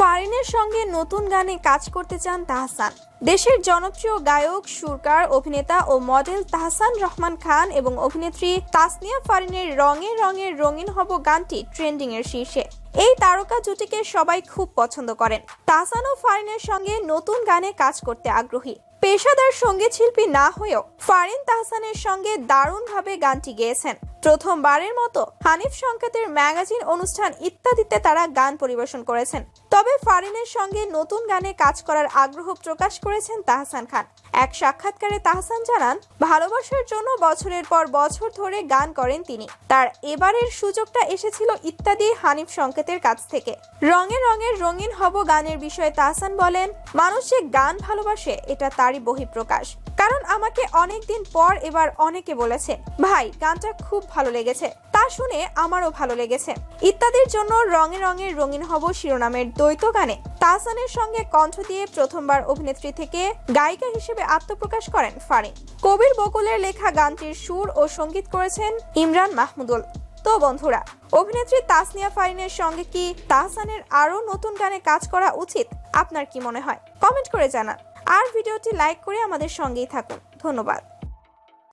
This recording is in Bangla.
ফারিনের সঙ্গে নতুন গানে কাজ করতে চান তাহসান। দেশের জনপ্রিয় গায়ক, সুরকার, অভিনেতা ও মডেল তাহসান রহমান খান এবং অভিনেত্রী তাসনিয়া ফারিনের রঙে রঙের রঙিন হব গানটি ট্রেন্ডিং এর শীর্ষে। এই তারকা জুটিকে সবাই খুব পছন্দ করেন। তাহসান ও ফারিনের সঙ্গে নতুন গানে কাজ করতে আগ্রহী। পেশাদার সংগীত শিল্পী না হয়েও ফারিন তাহসানের সঙ্গে দারুণভাবে গানটি গেয়েছেন। প্রথমবারের মতো হানিফ সংকেতের ম্যাগাজিন অনুষ্ঠান ইত্যাদিতে তারা গান পরিবেশন করেছেন। তবে ফারিনের সঙ্গে নতুন গানে কাজ করার আগ্রহ প্রকাশ করেছেন তাহসান খান। এক সাক্ষাৎকারে তাহসান জানান, ভালোবাসার জন্য বছরের পর বছর ধরে গান করেন তিনি। তার এবারের সুযোগটা এসেছিল ইত্যাদি হানিফ সংকেতের কাছ থেকে। রঙে রঙের রঙিন হব গানের বিষয়ে তাহসান বলেন, মানুষ যে গান ভালোবাসে, এটা তারই বহিঃপ্রকাশ। কারণ আমাকে অনেক দিন পর এবার অনেকে বলেছে, ভাই, গানটা খুব ভালো লেগেছে। তা শুনে আমারও ভালো লেগেছে। ইত্যাদির জন্য রঙে রঙের রঙিন হব শিরোনামের দ্বৈত গানে তাহসানের সঙ্গে কণ্ঠ দিয়ে প্রথমবার অভিনেত্রী থেকে গায়িকা হিসেবে আত্মপ্রকাশ করেন ফারিন। কবির বকুলের লেখা গানটির সুর ও সংগীত করেছেন ইমরান মাহমুদুল। তো বন্ধুরা, অভিনেত্রী তাসনিয়া ফারিনের সঙ্গে কি তাহসানের আরও নতুন গানে কাজ করা উচিত? আপনার কি মনে হয়? কমেন্ট করে জানান। আর ভিডিওটি লাইক করে আমাদের সঙ্গেই থাকুন। ধন্যবাদ।